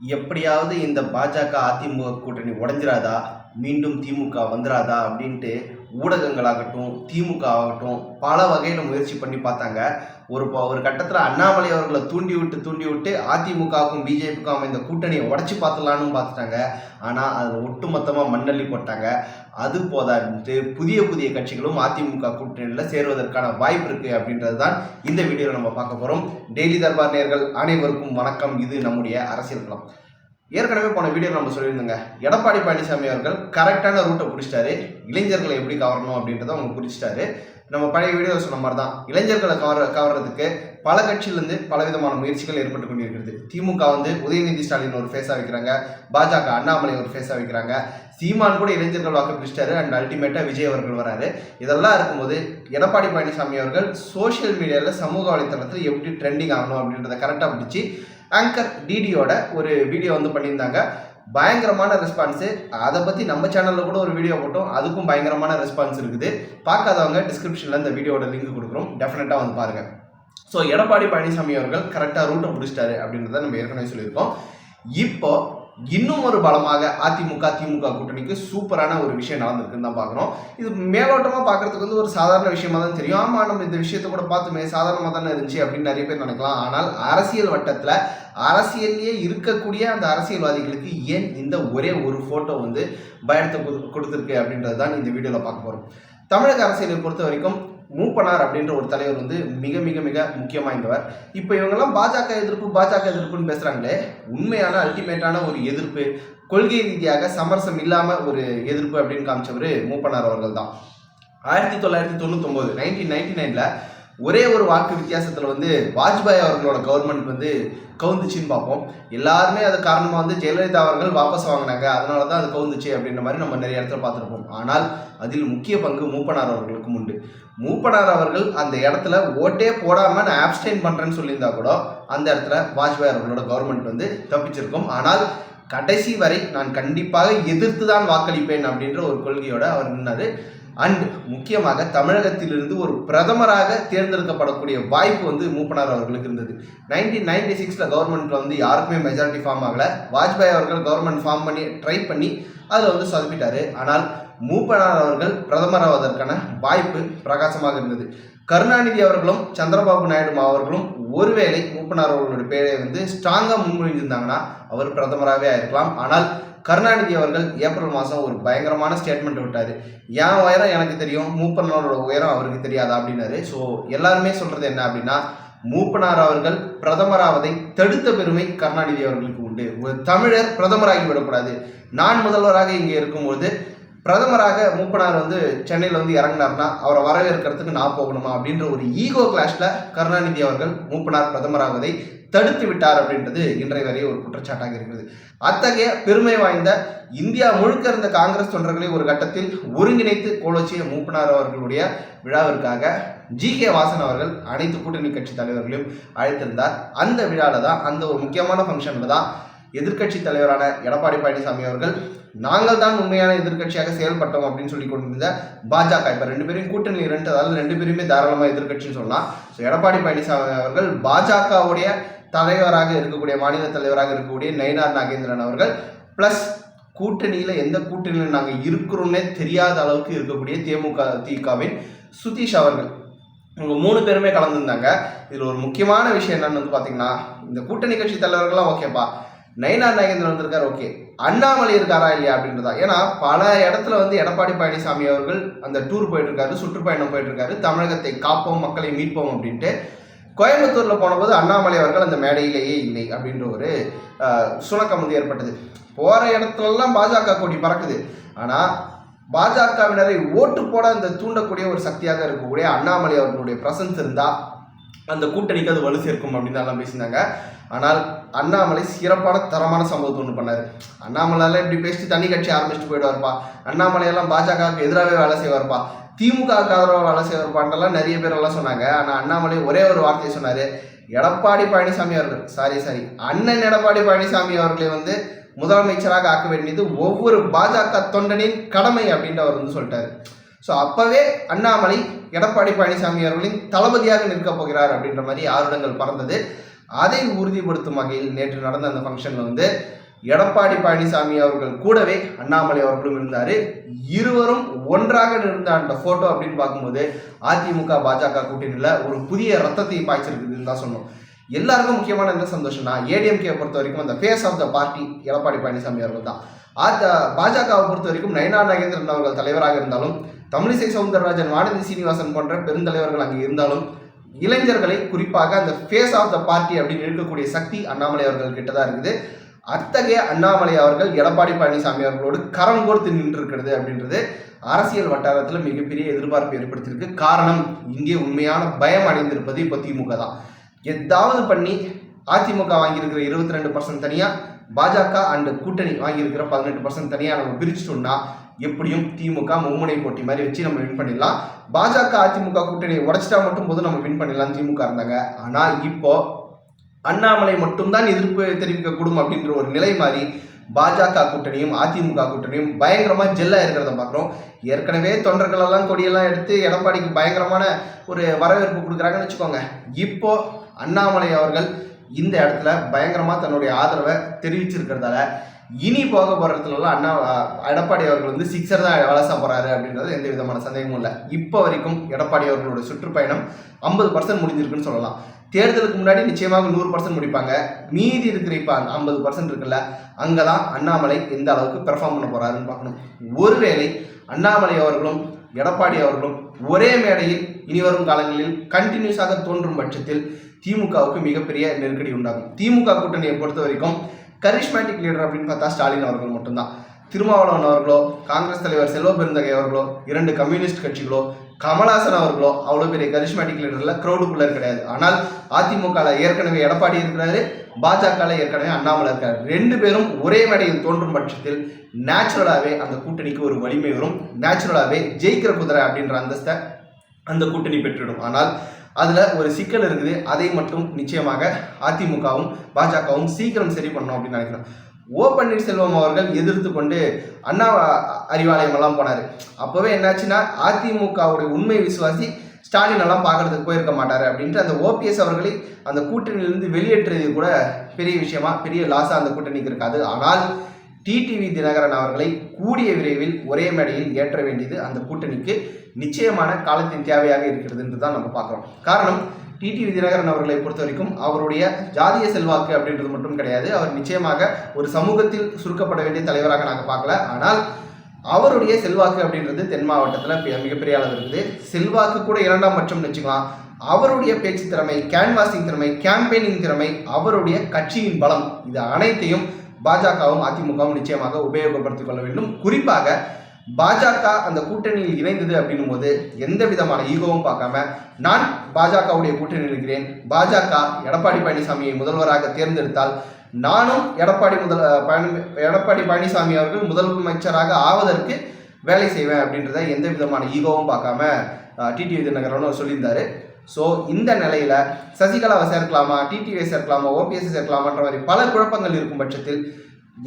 எப்படியாவது இந்த பாஜக அதிமுக கூட்டணி உடைஞ்சிராதா? மீண்டும் திமுக வந்துடாதா அப்படின்ட்டு ஊடகங்களாகட்டும் திமுக ஆகட்டும் பல வகையில் முயற்சி பண்ணி பார்த்தாங்க. ஒரு ப- ஒரு கட்டத்தில் அண்ணாமலை அவர்களை தூண்டி விட்டு தூண்டி விட்டு அதிமுகவுக்கும் பிஜேபிக்கும் அமைந்த கூட்டணியை உடச்சி பார்த்துலான்னு பார்த்துட்டாங்க. ஆனால் அதில் ஒட்டுமொத்தமாக மண்ணள்ளி போட்டாங்க. அது போதாட்டு புதிய புதிய கட்சிகளும் அதிமுக கூட்டணியில் சேருவதற்கான வாய்ப்பு இருக்குது அப்படின்றது தான் இந்த வீடியோவில் நம்ம பார்க்க போகிறோம் டெய்லி தர்பார் நேர்கள் அனைவருக்கும் வணக்கம். இது நம்முடைய அரசியல் களம். ஏற்கனவே போன வீடியோ நம்ம சொல்லியிருந்தோங்க. எடப்பாடி பழனிசாமி அவர்கள் கரெக்டான ரூட்டை பிடிச்சிட்டாரு. இளைஞர்களை எப்படி கவரணும் அப்படின்றத அவங்க பிடிச்சிட்டாரு நம்ம பழைய வீடியோ சொன்ன மாதிரி தான் இளைஞர்களை கவர கவர்றதுக்கு பல கட்சியிலேருந்து பலவிதமான முயற்சிகள் ஏற்பட்டு கொண்டிருக்கிறது. திமுக வந்து உதயநிதி ஸ்டாலின் ஒரு ஃபேஸாக வைக்கிறாங்க. பாஜக அண்ணாமலை ஒரு ஃபேஸாக வைக்கிறாங்க. சீமான் கூட இளைஞர்கள் வாக்கு பிடிச்சிட்டாரு. அண்ட் அல்டிமேட்டாக விஜய் அவர்கள் வராரு. இதெல்லாம் இருக்கும்போது எடப்பாடி பழனிசாமி அவர்கள் சோஷியல் மீடியாவில் சமூக வலைத்தளத்தில் எப்படி ட்ரெண்டிங் ஆகணும் அப்படின்றத கரெக்டாக பிடிச்சி ஆங்கர் டிடியோட ஒரு வீடியோ வந்து பண்ணியிருந்தாங்க. பயங்கரமான ரெஸ்பான்ஸு அதை பற்றி நம்ம சேனலில் கூட ஒரு வீடியோ போட்டோம். அதுக்கும் பயங்கரமான ரெஸ்பான்ஸ் இருக்குது. பார்க்காதவங்க டிஸ்கிரிப்ஷனில் இந்த வீடியோட லிங்க் கொடுக்குறோம். டெஃபினட்டாக வந்து பாருங்கள் ஸோ எடப்பாடி பழனிசாமி அவர்கள் கரெக்டாக ரூட்டை பிடிச்சிட்டாரு அப்படின்றத நம்ம ஏற்கனவே சொல்லியிருக்கோம். இப்போ இன்னும் ஒரு பலமாக அதிமுக திமுக கூட்டணிக்கு சூப்பரான ஒரு விஷயம் நடந்திருக்குன்னு தான் பார்க்குறோம். இது மேலோட்டமாக பார்க்கறதுக்கு வந்து ஒரு சாதாரண விஷயமா தான் தெரியும். ஆமாம் நம்ம இந்த விஷயத்தை கூட பார்த்துமே சாதாரணமாக தானே இருந்துச்சு அப்படின்னு நிறைய பேர் நினைக்கலாம். ஆனால் அரசியல் வட்டத்தில் அரசியல்லையே இருக்கக்கூடிய அந்த அரசியல்வாதிகளுக்கு ஏன் இந்த ஒரே ஒரு ஃபோட்டோ வந்து பயணத்தை கொடு- அப்படின்றது தான் இந்த வீடியோவில் பார்க்க போகிறோம் தமிழக அரசியலை பொறுத்த வரைக்கும் மூப்பனார் அப்படின்ற ஒரு தலைவர் வந்து மிக மிக மிக முக்கியம் வாய்ந்தவர். இப்போ இவங்கெல்லாம் பாஜக எதிர்ப்பு பாஜக எதிர்ப்புன்னு பேசுகிறாங்களே உண்மையான அல்டிமேட்டான ஒரு எதிர்ப்பு கொள்கை ரீதியாக சமரசம் இல்லாமல் ஒரு எதிர்ப்பு அப்படின்னு காமிச்சவர் மூப்பனார் அவர்கள் தான் ஆயிரத்தி தொள்ளாயிரத்தி தொண்ணூத்தொம்போது நைன்டீன் நைன்டி நைனில் ஒரே ஒரு வாக்கு வித்தியாசத்தில் வந்து வாஜ்பாய் அவர்களோட கவர்மெண்ட் வந்து கவுந்துச்சின்னு பார்ப்போம். எல்லாருமே அது காரணமாக வந்து ஜெயலலிதா அவர்கள் வாபஸ் வாங்கினாங்க. அதனால தான் அது கவுந்துச்சு அப்படின்ற மாதிரி நம்ம நிறைய இடத்துல பார்த்துருப்போம். ஆனால் அதில் முக்கிய பங்கு மூப்பனார் அவர்களுக்கும் உண்டு. மூப்பனார் அவர்கள் அந்த இடத்துல ஓட்டே போடாமல் நான் ஆப்ஸ்டைன் பண்ணுறேன்னு சொல்லியிருந்தா கூட அந்த இடத்துல வாஜ்பாய் அவர்களோட கவர்மெண்ட் வந்து தப்பிச்சிருக்கும். ஆனால் கடைசி வரை நான் கண்டிப்பாக எதிர்த்து தான் வாக்களிப்பேன் அப்படின்ற ஒரு கொள்கையோட அவர் நின்னார். அண்ட் முக்கியமாக தமிழகத்திலிருந்து ஒரு பிரதமராக தேர்ந்தெடுக்கப்படக்கூடிய வாய்ப்பு வந்து மூப்பனார் அவர்களுக்கு இருந்தது. நைன்டீன் நைன்டி சிக்ஸில் கவர்மெண்ட்டில் வந்து யாருக்குமே மெஜாரிட்டி ஃபார்ம் ஆகலை. வாஜ்பாய் அவர்கள் கவர்மெண்ட் ஃபார்ம் பண்ணி ட்ரை பண்ணி அதில் வந்து சதுப்பிட்டார். ஆனால் மூப்பனார் அவர்கள் பிரதமராவதற்கான வாய்ப்பு பிரகாசமாக இருந்தது. கருணாநிதி அவர்களும் சந்திரபாபு நாயுடு அவர்களும் ஒருவேளை மூப்பனார் அவர்களுடைய பேரை வந்து ஸ்ட்ராங்காக முன்மொழிஞ்சிருந்தாங்கன்னா அவர் பிரதமராகவே ஆயிருக்கலாம். ஆனால் கருணாநிதி அவர்கள் ஏப்ரல் மாதம் ஒரு பயங்கரமான ஸ்டேட்மெண்ட் விட்டார். என் உயரம் எனக்கு தெரியும் மூப்பனாரோட உயரம் அவருக்கு தெரியாதா? அப்படின்னாரு. ஸோ எல்லாருமே சொல்கிறது என்ன அப்படின்னா மூப்பனார் அவர்கள் பிரதமராவதை தடுத்த பெருமை கருணாநிதி அவர்களுக்கு உண்டு. ஒரு தமிழர் பிரதமராகி விடக்கூடாது. நான் முதல்வராக இங்கே இருக்கும்போது பிரதமராக மூப்பனார் வந்து சென்னையில் வந்து இறங்கினார்னா அவரை வரவேற்கிறதுக்கு நான் போகணுமா அப்படின்ற ஒரு ஈகோ கிளாஷில் கருணாநிதி அவர்கள் மூப்பனார் பிரதமராவதை தடுத்து விட்டார் அப்படின்றது இன்றைய வரை ஒரு குற்றச்சாட்டாக இருக்கிறது. அத்தகைய பெருமை வாய்ந்த இந்தியா முழுக்க இருந்த காங்கிரஸ் தொண்டர்களை ஒரு கட்டத்தில் ஒருங்கிணைத்து கோலோச்சிய மூப்பனார் அவர்களுடைய விழாவிற்காக ஜி கே வாசன் அவர்கள் அனைத்து கூட்டணி கட்சி தலைவர்களையும் அழைத்திருந்தார். அந்த விழாவில் தான் அந்த ஒரு முக்கியமான ஃபங்க்ஷனில் தான் எதிர்க்கட்சி தலைவரான எடப்பாடி பழனிசாமி அவர்கள் நாங்கள் தான் உண்மையான எதிர்க்கட்சியாக செயல்பட்டோம் அப்படின்னு சொல்லி கொண்டிருந்த பாஜக. இப்போ ரெண்டு பேரும் கூட்டணி ரெண்டு அதாவது ரெண்டு பேருமே தாராளமாக எதிர்க்கட்சின்னு சொல்லலாம். ஸோ எடப்பாடி பழனிசாமி அவர்கள் பாஜகவுடைய தலைவராக இருக்கக்கூடிய மாநில தலைவராக இருக்கக்கூடிய நயினார் நாகேந்திரன் அவர்கள் ப்ளஸ் கூட்டணியில் எந்த கூட்டணியில் நாங்கள் இருக்கிறோன்னே தெரியாத அளவுக்கு இருக்கக்கூடிய தேமுக திகாவின் சுதீஷ் அவர்கள். இவங்க மூணு பேருமே கலந்துருந்தாங்க. இதில் ஒரு முக்கியமான விஷயம் என்னன்னு வந்து பார்த்தீங்கன்னா இந்த கூட்டணி கட்சி தலைவர்கள்லாம் ஓகேப்பா. நயினார் நாகேந்திரன் வந்திருக்காரு ஓகே. அண்ணாமலை இருக்காரா இல்லையா அப்படின்றதா? ஏன்னா பல இடத்துல வந்து எடப்பாடி பழனிசாமி அவர்கள் அந்த டூர் போயிட்டு இருக்காரு சுற்றுப்பயணம் போயிட்டு இருக்காரு தமிழகத்தை காப்போம் மக்களை மீட்போம் அப்படின்ட்டு. கோயம்புத்தூர்ல போனபோது அண்ணாமலை அவர்கள் அந்த மேடையிலேயே இல்லை அப்படின்ற ஒரு சுணக்கம் வந்து ஏற்பட்டது. போற இடத்துலலாம் பாஜக கொடி பறக்குது. ஆனா பாஜகவினரை ஓட்டு போட அந்த தூண்டக்கூடிய ஒரு சக்தியாக இருக்கக்கூடிய அண்ணாமலை அவர்களுடைய பிரசன்ஸ் இருந்தா அந்த கூட்டணிக்கு அது வலு சேர்க்கும் அப்படின்னு எல்லாம் பேசினாங்க. ஆனால் அண்ணாமலை சிறப்பான தரமான சம்பவத்தை ஒன்று பண்ணார். அண்ணாமலையெல்லாம் இப்படி பேசிட்டு தனி கட்சி ஆரம்பிச்சுட்டு போயிடுவார்ப்பா. அண்ணாமலையெல்லாம் பாஜகவுக்கு எதிராகவே வேலை செய்வார்ப்பா. திமுக ஆதரவாக வேலை செய்வார்ப்பான்லாம் நிறைய பேர் எல்லாம் சொன்னாங்க. ஆனால் அண்ணாமலை ஒரே ஒரு வார்த்தையை சொன்னார். எடப்பாடி பழனிசாமி அவர்கள் சாரி சாரி அண்ணன் எடப்பாடி பழனிசாமி அவர்களை வந்து முதலமைச்சராக ஆக்க வேண்டியது ஒவ்வொரு பாஜக தொண்டனின் கடமை அப்படின்னு அவர் வந்து சொல்லிட்டாரு. ஸோ அப்போவே அண்ணாமலை எடப்பாடி பழனிசாமி அவர்களின் தளபதியாக நிற்கப் போகிறார் அப்படின்ற மாதிரி ஆருடங்கள் பறந்தது. அதை உறுதிப்படுத்தும் வகையில் நேற்று நடந்த அந்த ஃபங்க்ஷனில் வந்து எடப்பாடி பழனிசாமி அவர்கள் கூடவே அண்ணாமலை அவர்களும் இருந்தார். இருவரும் ஒன்றாக இருந்த அந்த ஃபோட்டோ அப்படின்னு பார்க்கும்போது அதிமுக பாஜக கூட்டணியில் ஒரு புதிய ரத்தத்தை பாய்ச்சிருக்குதுன்னு தான் சொன்னோம். எல்லாருக்கும் முக்கியமான என்ன சந்தோஷம்னா ஏடிஎம்கே பொறுத்த வரைக்கும் அந்த face of the party Edappadi Palaniswami அவர்கள் தான். அத பாஜகவை பொறுத்த வரைக்கும் நயனா நாகேந்திரன் அவர்கள் தலைவராக இருந்தாலும் தமிழிசை சவுந்தரராஜன் வானதி சீனிவாசன் போன்ற பெருந்தலைவர்கள் அங்கே இருந்தாலும் இளைஞர்களை குறிப்பாக அந்த ஃபேஸ் ஆஃப் த பார்ட்டி அப்படின்னு இருக்கக்கூடிய சக்தி அண்ணாமலை அவர்கள் கிட்ட தான் இருக்குது. அத்தகைய அண்ணாமலை அவர்கள் எடப்பாடி பழனிசாமி அவர்களோடு கரம் கோர்த்து நின்று இருக்கிறது அப்படின்றது அரசியல் வட்டாரத்தில் மிகப்பெரிய எதிர்பார்ப்பு ஏற்படுத்தியிருக்கு. காரணம் இங்கே உண்மையான பயம் அடைந்திருப்பது இப்போ திமுக தான். எதாவது பண்ணி அதிமுக வாங்கியிருக்கிற இருபத்தி ரெண்டு பர்சன்ட் தனியாக பாஜக அண்ட் கூட்டணி வாங்கியிருக்கிற பதினெட்டு பர்சன்ட் தனியாக நம்ம பிரிச்சுட்டோம்னா எப்படியும் திமுக மும்முனை போட்டி மாதிரி வச்சு நம்ம வின் பண்ணிடலாம். பாஜக அதிமுக கூட்டணியை உடச்சிட்டா மட்டும் போது நம்ம வின் பண்ணிடலாம் திமுக இருந்தாங்க. ஆனால் இப்போ அண்ணாமலை மட்டும்தான் எதிர்ப்பு தெரிவிக்கக்கூடும் அப்படின்ற ஒரு நிலை மாதிரி பாஜக கூட்டணியும் அதிமுக கூட்டணியும் பயங்கரமாக ஜெல்லாக இருக்கிறத பார்க்குறோம். ஏற்கனவே தொண்டர்களெல்லாம் கொடியெல்லாம் எடுத்து எடப்பாடிக்கு பயங்கரமான ஒரு வரவேற்பு கொடுக்குறாங்கன்னு வச்சுக்கோங்க. இப்போ அண்ணாமலை அவர்கள் இந்த இடத்துல பயங்கரமாக தன்னுடைய ஆதரவை தெரிவிச்சிருக்கிறதால இனி போக போகிறதுலலாம் அண்ணா எடப்பாடி அவர்கள் வந்து சிக்ஸர் தான் வளச போகிறாரு அப்படின்றது எந்த விதமான சந்தேகமும் இல்லை. இப்போ வரைக்கும் எடப்பாடி அவர்களோட சுற்றுப்பயணம் ஐம்பது பர்சன்ட் முடிஞ்சிருக்குன்னு சொல்லலாம். தேர்தலுக்கு முன்னாடி நிச்சயமாக நூறு பர்சன்ட் முடிப்பாங்க. மீதி இருக்கிற இப்போ ஐம்பது பர்சன்ட் இருக்குல்ல அங்கே தான் அண்ணாமலை எந்த அளவுக்கு பெர்ஃபார்ம் பண்ண போகிறாருன்னு பார்க்கணும். ஒருவேளை அண்ணாமலை அவர்களும் எடப்பாடி அவர்களும் ஒரே மேடையில் இனிவரும் காலங்களில் கண்டினியூஸாக தோன்றும் பட்சத்தில் திமுகவுக்கு மிகப்பெரிய நெருக்கடி உண்டாகும். திமுக கூட்டணியை பொறுத்த வரைக்கும் கரிஷ்மேட்டிக் லீடர் அப்படின்னு பார்த்தா ஸ்டாலின் அவர்கள் மட்டும்தான். திருமாவளவன் அவர்களோ காங்கிரஸ் தலைவர் செல்வ பெருந்தகை அவர்களோ இரண்டு கம்யூனிஸ்ட் கட்சிகளோ கமலாசன் அவர்களோ அவ்வளோ பெரிய கரிஷ்மேட்டிக் லீடரில் க்ரௌடுக்குள்ளே கிடையாது. ஆனால் அதிமுகவில் ஏற்கனவே எடப்பாடி இருக்கிறாரு பாஜகவில் ஏற்கனவே அண்ணாமலை இருக்கார். ரெண்டு பேரும் ஒரே மேடையில் தோன்றும் பட்சத்தில் நேச்சுரலாகவே அந்த கூட்டணிக்கு ஒரு வலிமை வரும். நேச்சுரலாகவே ஜெயிக்கிற குதிரை அப்படின்ற அந்தஸ்தை அந்த கூட்டணி பெற்றுடும் ஆனால் அதில் ஒரு சிக்கல் இருக்குது. அதை மட்டும் நிச்சயமாக அதிமுகவும் பாஜகவும் சீக்கிரம் சரி பண்ணணும் அப்படின்னு நினைக்கிறோம். ஓ பன்னீர்செல்வம் அவர்கள் எதிர்த்து கொண்டு அண்ணா அறிவாலயம் எல்லாம் போனார். அப்போவே என்னாச்சுன்னா அதிமுகவுடைய உண்மை விசுவாசி ஸ்டாலின் எல்லாம் பார்க்கறதுக்கு போயிருக்க மாட்டார் அப்படின்ட்டு அந்த ஓபிஎஸ் அவர்களை அந்த கூட்டணியிலிருந்து வெளியேற்றுறது கூட பெரிய விஷயமா பெரிய லாஸாக அந்த கூட்டணிக்கு இருக்காது. ஆனால் டிடிவி தினகரன் அவர்களை கூடிய விரைவில் ஒரே மேடையில் ஏற்ற வேண்டியது அந்த கூட்டணிக்கு நிச்சயமான காலத்தின் தேவையாக இருக்கிறது என்று தான் நம்ம பார்க்குறோம். காரணம் டிடிவி தினகரன் அவர்களை பொறுத்த வரைக்கும் அவருடைய ஜாதிய செல்வாக்கு அப்படின்றது மட்டும் கிடையாது. அவர் நிச்சயமாக ஒரு சமூகத்தில் சுருக்கப்பட வேண்டிய தலைவராக நாங்கள் பார்க்கல. ஆனால் அவருடைய செல்வாக்கு அப்படின்றது தென் மாவட்டத்தில் மிகப்பெரிய அளவு இருக்குது. செல்வாக்கு கூட இரண்டாம் பட்சம் வச்சுக்கலாம். அவருடைய பேச்சு திறமை கேன்வாசிங் திறமை கேம்பெயினிங் திறமை அவருடைய கட்சியின் பலம் இது அனைத்தையும் பாஜகவும் அதிமுகவும் நிச்சயமாக உபயோகப்படுத்திக் கொள்ள வேண்டும். குறிப்பாக பாஜக அந்த கூட்டணியில் இணைந்தது அப்படின்னும் போது எந்த விதமான ஈகோவும் பார்க்காம நான் பாஜகவுடைய கூட்டணியில் இருக்கிறேன். பாஜக எடப்பாடி பழனிசாமியை முதல்வராக தேர்ந்தெடுத்தால் நானும் எடப்பாடி முதல் பழனி எடப்பாடி பழனிசாமி அவர்கள் முதலமைச்சராக ஆவதற்கு வேலை செய்வேன் அப்படின்றத எந்த விதமான ஈகோவும் பார்க்காம டிடிவி தினகரனும் சொல்லியிருந்தாரு. ஸோ இந்த நிலையில் சசிகலாவை சேர்க்கலாமா டிடிவியை சேர்க்கலாமா ஓபிஎஸ் சேர்க்கலாமான்ற மாதிரி பல குழப்பங்கள் இருக்கும் பட்சத்தில்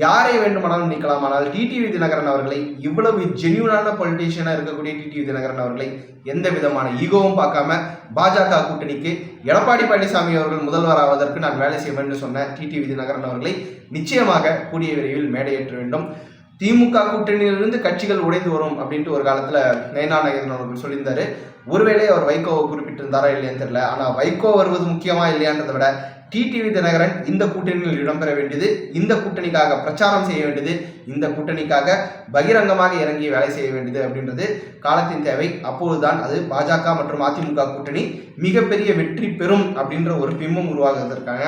யாரை வேண்டுமானாலும் நீக்கலாம் ஆனால் டிடிவி தினகரன் அவர்களை இவ்வளவு ஜென்யூனான பொலிட்டீஷியனாக இருக்கக்கூடிய டிடிவி தினகரன் அவர்களை எந்த விதமான ஈகோவும் பார்க்காம பாஜக கூட்டணிக்கு எடப்பாடி பழனிசாமி அவர்கள் முதல்வராவதற்கு நான் வேலை செய்வேன் சொன்ன டிடிவி தினகரன் அவர்களை நிச்சயமாக கூடிய விரைவில் மேடையேற்ற வேண்டும். திமுக கூட்டணியிலிருந்து கட்சிகள் உடைந்து வரும் அப்படின்ட்டு ஒரு காலத்தில் நயனா நகேந்திரன் அவர்கள் சொல்லியிருந்தாரு. ஒருவேளை அவர் வைகோவை குறிப்பிட்டிருந்தாரா இல்லையான்னு தெரியல. ஆனால் வைகோ வருவது முக்கியமா இல்லையான்றதை விட டிடிவி தினகரன் இந்த கூட்டணியில் இடம்பெற வேண்டியது இந்த கூட்டணிக்காக பிரச்சாரம் செய்ய வேண்டியது இந்த கூட்டணிக்காக பகிரங்கமாக இறங்கி வேலை செய்ய வேண்டியது அப்படின்றது காலத்தின் தேவை. அப்போதுதான் அது பாஜக மற்றும் அதிமுக கூட்டணி மிகப்பெரிய வெற்றி பெறும் அப்படின்ற ஒரு பிம்பம் உருவாகுவதற்கான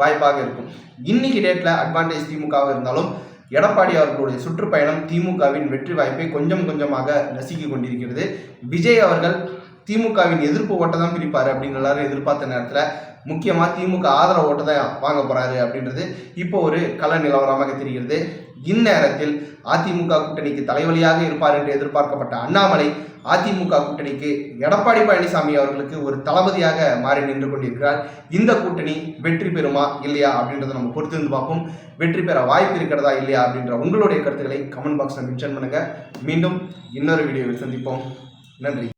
வாய்ப்பாக இருக்கும். இன்னைக்கு டேட்டில் அட்வான்டேஜ் திமுகவாக இருந்தாலும் எடப்பாடி அவர்களுடைய சுற்றுப்பயணம் திமுகவின் வெற்றி வாய்ப்பை கொஞ்சம் கொஞ்சமாக நசுக்கி கொண்டிருக்கிறது. விஜய் அவர்கள் திமுகவின் எதிர்ப்பு ஓட்டை தான் பிரிப்பார் அப்படின்னு எல்லாரும் எதிர்பார்த்த நேரத்தில் முக்கியமாக திமுக ஆதரவு ஓட்டை தான் வாங்க போகிறாரு அப்படின்றது இப்போ ஒரு கள நிலவரமாக தெரிகிறது. இந்நேரத்தில் அதிமுக கூட்டணிக்கு தலைவலியாக இருப்பார் என்று எதிர்பார்க்கப்பட்ட அண்ணாமலை அதிமுக கூட்டணிக்கு எடப்பாடி பழனிசாமி அவர்களுக்கு ஒரு தளபதியாக மாறி நின்று கொண்டிருக்கிறார். இந்த கூட்டணி வெற்றி பெறுமா இல்லையா அப்படின்றத நம்ம பொறுத்து இருந்து பார்ப்போம். வெற்றி பெற வாய்ப்பு இருக்கிறதா இல்லையா அப்படின்ற உங்களுடைய கருத்துக்களை கமெண்ட் பாக்ஸில் மென்ஷன் பண்ணுங்கள் மீண்டும் இன்னொரு வீடியோவில் சந்திப்போம். நன்றி.